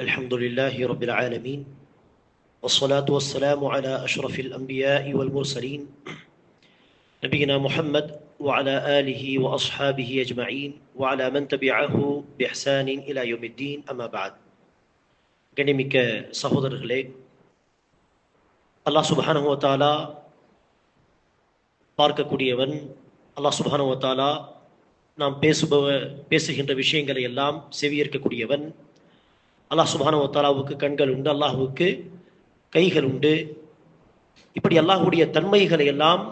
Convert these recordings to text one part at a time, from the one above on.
الحمد لله رب العالمين والصلاة والسلام على أشرف الأنبياء والمرسلين نبينا محمد وعلى آله وأصحابه أجمعين وعلى من تبعه بإحسان إلى يوم الدين أما بعد கண்ணிமிக்க சகோதரர்களே அல்லாஹ் சுபஹானஹு வ தஆலா பார்க்கக்கூடியவன் அல்லாஹ் சுபஹானஹு வ தஆலா நாம் பேசுபவ பேசுகின்ற விஷயங்களை எல்லாம் செவியேற்கக்கூடியவன் அல்லாஹ் சுபஹானஹு கண்கள் உண்டு அல்லாஹுவுக்கு கைகள் உண்டு. இப்படி அல்லாஹ்வுடைய தன்மைகளை எல்லாம்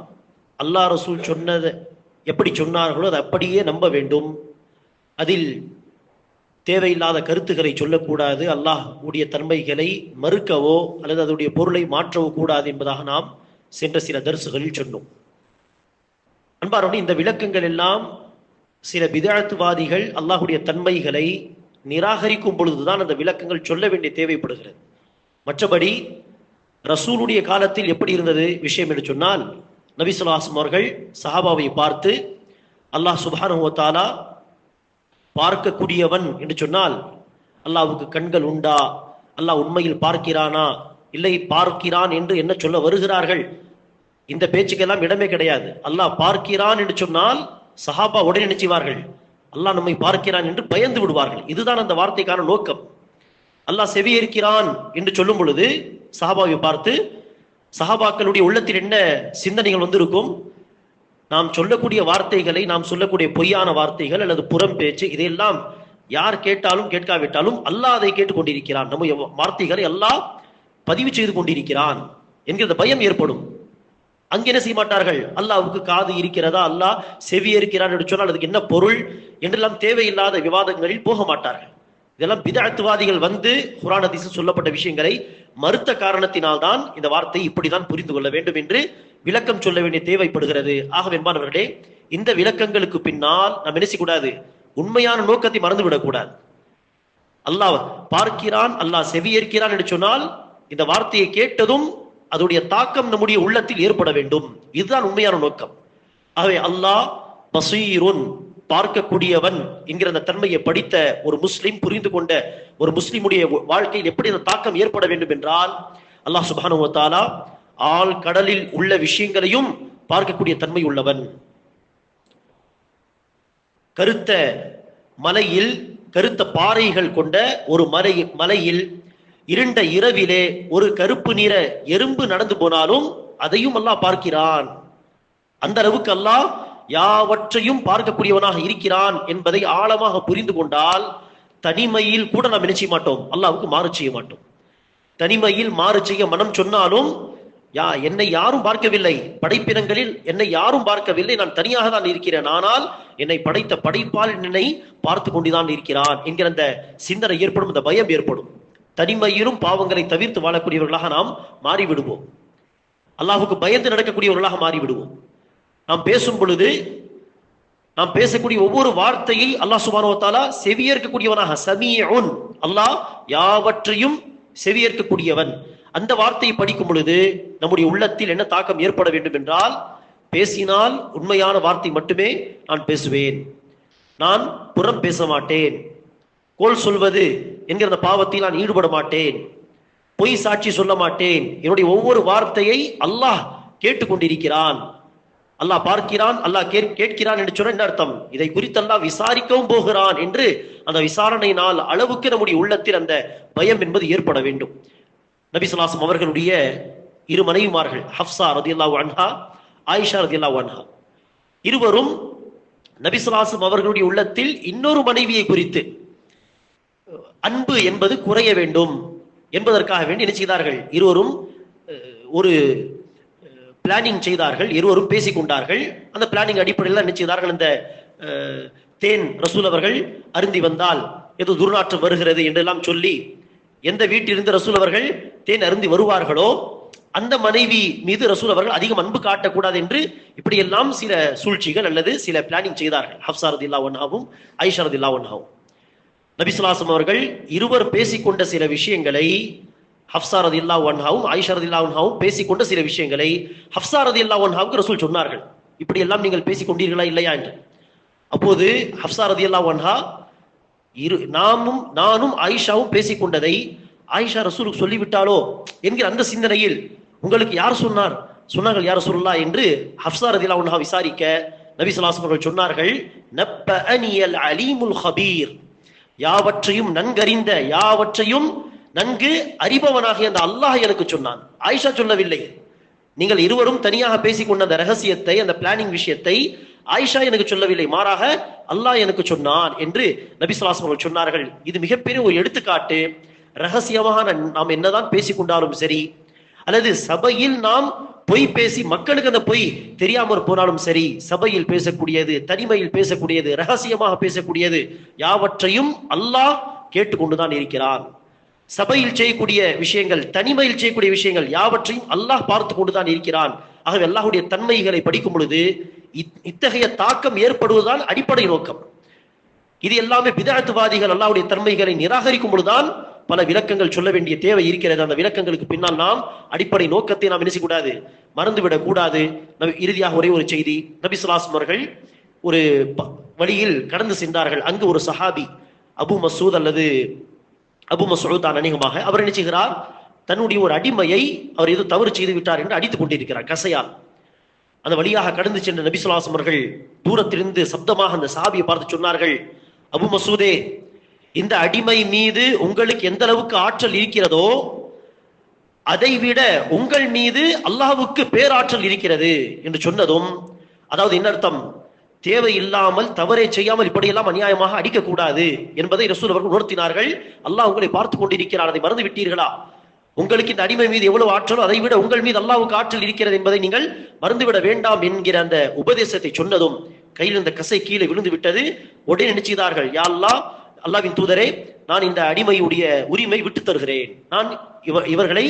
அல்லாஹ் ரசூல் சொன்னதை எப்படி சொன்னார்களோ அதை அப்படியே நம்ப வேண்டும். அதில் தேவையில்லாத கருத்துக்களை சொல்லக்கூடாது. அல்லாஹ் உடைய தன்மைகளை மறுக்கவோ அல்லது அதனுடைய பொருளை மாற்றவோ கூடாது என்பதாக நாம் சென்ற சில தரிசுகளில் சொன்னோம். அன்பாரோடு இந்த விளக்கங்கள் எல்லாம் சில விதாழ்த்துவாதிகள் அல்லாஹுடைய தன்மைகளை நிராகரிக்கும் பொழுதுதான் அந்த விளக்கங்கள் சொல்ல வேண்டிய தேவைப்படுகிறது. மற்றபடி ரசூலுடைய காலத்தில் எப்படி இருந்தது விஷயம் என்று சொன்னால் நபி அவர்கள் சஹாபாவை பார்த்து அல்லாஹ் சுபானுவத்தாலா பார்க்கக்கூடியவன் என்று சொன்னால் அல்லாவுக்கு கண்கள் உண்டா? அல்லாஹ் உண்மையில் பார்க்கிறானா? இல்லை பார்க்கிறான் என்று என்ன சொல்ல வருகிறார்கள்? இந்த பேச்சுக்கெல்லாம் இடமே கிடையாது. அல்லாஹ் பார்க்கிறான் என்று சொன்னால் சஹாபா உடனே நினைச்சுவார்கள் அல்லாஹ் நம்மை பார்க்கிறான் என்று பயந்து விடுவார்கள். இதுதான் அந்த வார்த்தைக்கான நோக்கம். அல்லாஹ் செவியேற்கிறான் என்று சொல்லும் பொழுது சஹாபாவை பார்த்து சஹாபாக்களுடைய உள்ளத்தில் என்ன சிந்தனைகள் வந்திருக்கும்? நாம் சொல்லக்கூடிய வார்த்தைகளை நாம் சொல்லக்கூடிய பொய்யான வார்த்தைகள் அல்லது புறம் பேச்சு இதையெல்லாம் யார் கேட்டாலும் கேட்காவிட்டாலும் அல்லாஹ் அதை கேட்டுக்கொண்டிருக்கிறான் நம்ம வார்த்தைகளை அல்லாஹ் பதிவு செய்து கொண்டிருக்கிறான் என்கிற பயம் ஏற்படும். அங்கே என்ன செய்ய மாட்டார்கள் அல்லாவுக்கு காது இருக்கிறதா? அல்லாஹ் செவி இருக்கிறான் என்று சொன்னால் அதுக்கு என்ன பொருள்? என்றெல்லாம் தேவையில்லாத விவாதங்களில் போக மாட்டார்கள். இதெல்லாம் பிதாத்துவாதிகள் வந்து குரான் அதிசு சொல்லப்பட்ட விஷயங்களை மறுத்த காரணத்தினால்தான் இந்த வார்த்தை இப்படிதான் புரிந்து கொள்ள வேண்டும் என்று விளக்கம் சொல்ல வேண்டிய தேவைப்படுகிறது. ஆக என்பானவர்களே இந்த விளக்கங்களுக்கு பின்னால் நாம் என்ன செய்யக்கூடாது? உண்மையான நோக்கத்தை மறந்து விடக்கூடாது அல்லாஹ் பார்க்கிறான் அல்லாஹ் செவியேற்கிறான் என்று சொன்னால் இந்த வார்த்தையை கேட்டதும் அதோடைய தாக்கம் நம்முடைய உள்ளத்தில் ஏற்பட வேண்டும். இதுதான் உண்மையான நோக்கம். ஆகவே அல்லாஹ் பசீருன் பார்க்கக்கூடியவன் என்கிற அந்த தன்மையை படித்த ஒரு முஸ்லிம் புரிந்து கொண்ட ஒரு முஸ்லிமுடைய வாழ்க்கையில் எப்படி அந்த தாக்கம் ஏற்பட வேண்டும் என்றால் அல்லாஹ் சுபானுவத்தாலா ஆள் கடலில் உள்ள விஷயங்களையும் பார்க்கக்கூடிய தன்மை உள்ளவன். கருத்த மலையில் கருத்த பாறைகள் கொண்ட ஒரு மலை மலையில் இருண்ட இரவிலே ஒரு கருப்பு நிற எறும்பு நடந்து போனாலும் அதையும் அல்லாஹ் பார்க்கிறான். அந்த அளவுக்கு அல்லாஹ் யாவற்றையும் பார்க்கக்கூடியவனாக இருக்கிறான் என்பதை ஆழமாக புரிந்து கொண்டால் தனிமையில் கூட நாம் நினைச்ச மாட்டோம்? அல்லாவுக்கு மாறு செய்ய மாட்டோம். தனிமையில் மாறு செய்ய மனம் சொன்னாலும் யா என்னை யாரும் பார்க்கவில்லை. படைப்பினங்களில் என்னை யாரும் பார்க்கவில்லை. நான் தனியாக தான் இருக்கிறேன். ஆனால் என்னை படைத்த படைப்பால் என்னை பார்த்து கொண்டுதான் இருக்கிறான் என்கிற அந்த சிந்தனை ஏற்படும் அந்த பயம் ஏற்படும். தனிமையிலும் பாவங்களை தவிர்த்து வாழக்கூடியவர்களாக நாம் மாறிவிடுவோம். அல்லாஹுக்கு பயந்து நடக்கக்கூடியவர்களாக மாறிவிடுவோம். நாம் பேசும் பொழுது நாம் பேசக்கூடிய ஒவ்வொரு வார்த்தையை அல்லாஹ் சுபானுவத்தாலா செவியேற்கக்கூடியவனாக சமியுன் அல்லாஹ் யாவற்றையும் செவியேற்கக்கூடியவன். அந்த வார்த்தையை படிக்கும் பொழுது நம்முடைய உள்ளத்தில் என்ன தாக்கம் ஏற்பட வேண்டும் என்றால் பேசினால் உண்மையான வார்த்தை மட்டுமே நான் பேசுவேன். நான் புறம் பேச மாட்டேன். கோல் சொல்வது என்கிற அந்த பாவத்தில் நான் ஈடுபட மாட்டேன். பொய் சாட்சி சொல்ல மாட்டேன். என்னுடைய ஒவ்வொரு வார்த்தையை அல்லாஹ் கேட்டுக்கொண்டிருக்கிறான். அல்லாஹ் பார்க்கிறான் அல்லாஹ் கேட்கிறான் என்று சொன்ன என்ன அர்த்தம்? இதை குறித்து அல்லாஹ் விசாரிக்கவும் போகிறான் என்று அந்த விசாரணை நாள் அளவுக்கு நம்முடைய உள்ளத்தில் அந்த பயம் என்பது ஏற்பட வேண்டும். நபி சொல்லாசம் அவர்களுடைய இரு மனைவிமார்கள் ஹப்சா ரதியல்லா அன்ஹா ஆயிஷா ரதியல்லா அன்ஹா. இருவரும் நபி சொல்லாசம் அவர்களுடைய உள்ளத்தில் இன்னொரு மனைவியை குறித்து அன்பு என்பது குறைய வேண்டும் என்பதற்காக வேண்டி என்ன செய்தார்கள்? இருவரும் ஒரு பிளானிங் செய்தார்கள். இருவரும் பேசிக்கொண்டார்கள் அந்த பிளானிங் அடிப்படையில் என்ன செய்தார்கள்? இந்த தேன் ரசூல் அவர்கள் அருந்தி வந்தால் ஏதோ துர்நாற்றம் வருகிறது என்றெல்லாம் சொல்லி எந்த வீட்டிலிருந்து ரசூல் அவர்கள் தேன் அருந்தி வருவார்களோ அந்த மனைவி மீது ரசூல் அவர்கள் அதிகம் அன்பு காட்டக்கூடாது என்று இப்படியெல்லாம் சில சூழ்ச்சிகள் அல்லது சில பிளானிங் செய்தார்கள். ஹப்சாரத் இல்லா ஒன்னாவும் ஐஷரத் இல்லா நபிசுலாசம் அவர்கள் இருவர் பேசிக்கொண்ட சில விஷயங்களை ஹப்சாரத் இல்லா ஒன்ஹாவும் ஐஷரத் இல்லா ஒன்ஹாவும் பேசிக்கொண்ட சில விஷயங்களை ஹப்சாரத் இல்லா ஒன்ஹாவுக்கு ரசூல் சொன்னார்கள். இப்படி எல்லாம் நீங்கள் பேசிக்கொண்டீர்களா இல்லையா என்று. அப்போது ஹப்சாரத் இல்லா ஒன்ஹா இரு நாமும் நானும் ஆயிஷாவும் பேசிக்கொண்டதை ஆயிஷா ரசூலுக்கு சொல்லிவிட்டாலோ என்கிற அந்த சிந்தனையில் உங்களுக்கு யார் சொன்னார்? சொன்னார்கள் யார் சொல்லா என்று ஹப்சா ரதிலா உன்ஹா விசாரிக்க நபி ஸல்லல்லாஹு அவர்கள் சொன்னார்கள் நப்பஅனியல் அலீமுல் ஹபீர் யாவற்றையும் நன்கறிந்த யாவற்றையும் நன்கு அறிபவனாகிய அந்த அல்லாஹ் எனக்கு சொன்னான். ஆயிஷா சொல்லவில்லை. நீங்கள் இருவரும் தனியாக பேசிக்கொண்ட அந்த ரகசியத்தை அந்த பிளானிங் விஷயத்தை ஆயிஷா எனக்கு சொல்லவில்லை. மாறாக அல்லாஹ் எனக்கு சொன்னான் என்று நபி அவர்கள் சொன்னார்கள். இது மிகப்பெரிய ஒரு எடுத்துக்காட்டு. ரகசியமாக நாம் என்னதான் பேசிக்கொண்டாலும் சரி அல்லது சபையில் நாம் பொய் பேசி மக்களுக்கு அந்த பொய் தெரியாமற் போனாலும் சரி சபையில் பேசக்கூடியது தனிமையில் பேசக்கூடியது ரகசியமாக பேசக்கூடியது யாவற்றையும் அல்லாஹ் கேட்டுக்கொண்டுதான் இருக்கிறான். சபையில் செய்யக்கூடிய விஷயங்கள் தனிமையில் செய்யக்கூடிய விஷயங்கள் யாவற்றையும் அல்லாஹ் பார்த்து கொண்டுதான் இருக்கிறான். ஆகவே அல்லாஹுடைய தன்மைகளை படிக்கும் பொழுது இத்தகைய தாக்கம் ஏற்படுவதுதான் அடிப்படை நோக்கம். இது எல்லாமே பிதாத்துவாதிகள் அல்லாவுடைய தன்மைகளை நிராகரிக்கும் பொழுதுதான் பல விளக்கங்கள் சொல்ல வேண்டிய தேவை இருக்கிறது. அந்த விளக்கங்களுக்கு பின்னால் நாம் அடிப்படை நோக்கத்தை நாம் என்ன செய்யக்கூடாது? மறந்துவிடக் கூடாது நபி இறுதியாக ஒரே ஒரு செய்தி. நபி அவர்கள் ஒரு வழியில் கடந்து சென்றார்கள். அங்கு ஒரு சஹாபி அபு மசூத் அல்லது அபு மசூதான் தான் அநேகமாக. அவர் என்ன செய்கிறார்? தன்னுடைய ஒரு அடிமையை அவர் ஏதோ தவறு செய்து விட்டார் என்று அடித்துக் கொண்டிருக்கிறார் கசையால். அந்த வழியாக கடந்து சென்ற நபிசுலாசம் அவர்கள் தூரத்திலிருந்து சப்தமாக அந்த சஹாபியை பார்த்து சொன்னார்கள் அபு மசூதே இந்த அடிமை மீது உங்களுக்கு எந்த அளவுக்கு ஆற்றல் இருக்கிறதோ அதை விட உங்கள் மீது அல்லாஹுக்கு பேராற்றல் இருக்கிறது என்று சொன்னதும் அதாவது என்ன அர்த்தம்? தேவையில்லாமல் தவறை செய்யாமல் இப்படியெல்லாம் அநியாயமாக அடிக்கக்கூடாது என்பதை ரசூல் அவர்கள் உணர்த்தினார்கள். அல்லாஹ் உங்களை பார்த்து கொண்டிருக்கிறார். அதை மறந்து விட்டீர்களா? உங்களுக்கு இந்த அடிமை மீது எவ்வளவு ஆற்றலோ அதை விட உங்கள் மீது அல்லாவுக்கு ஆற்றல் இருக்கிறது என்பதை நீங்கள் மறந்துவிட வேண்டாம் என்கிற அந்த உபதேசத்தை சொன்னதும் கையில் இருந்த கசை கீழே விழுந்து விட்டது. உடனே நினைச்சுகிறார்கள் யா அல்லாவின் தூதரே நான் இந்த அடிமையுடைய உரிமை விட்டு தருகிறேன். நான் இவ இவர்களை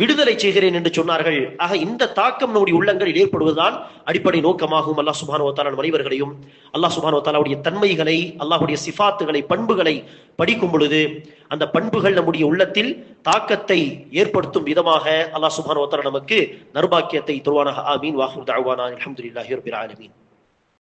விடுதலை செய்கிறேன் என்று சொன்னார்கள். ஆக இந்த தாக்கம் நம்முடைய உள்ளங்களில் ஏற்படுவதுதான் அடிப்படை நோக்கமாகும். அல்லாஹ் சுபானு வத்தாலா மனிதர்களையும் அல்லாஹ் சுபானு தன்மைகளை அல்லாஹுடைய சிஃபாத்துகளை பண்புகளை படிக்கும் பொழுது அந்த பண்புகள் நம்முடைய உள்ளத்தில் தாக்கத்தை ஏற்படுத்தும் விதமாக அல்லாஹ் சுபானுவத்தாலா நமக்கு நர்பாக்கியத்தை துருவானாக. ஆமீன். வாஹூர் தாவானா அலமதுல்லாஹி ரபில் ஆலமீன்.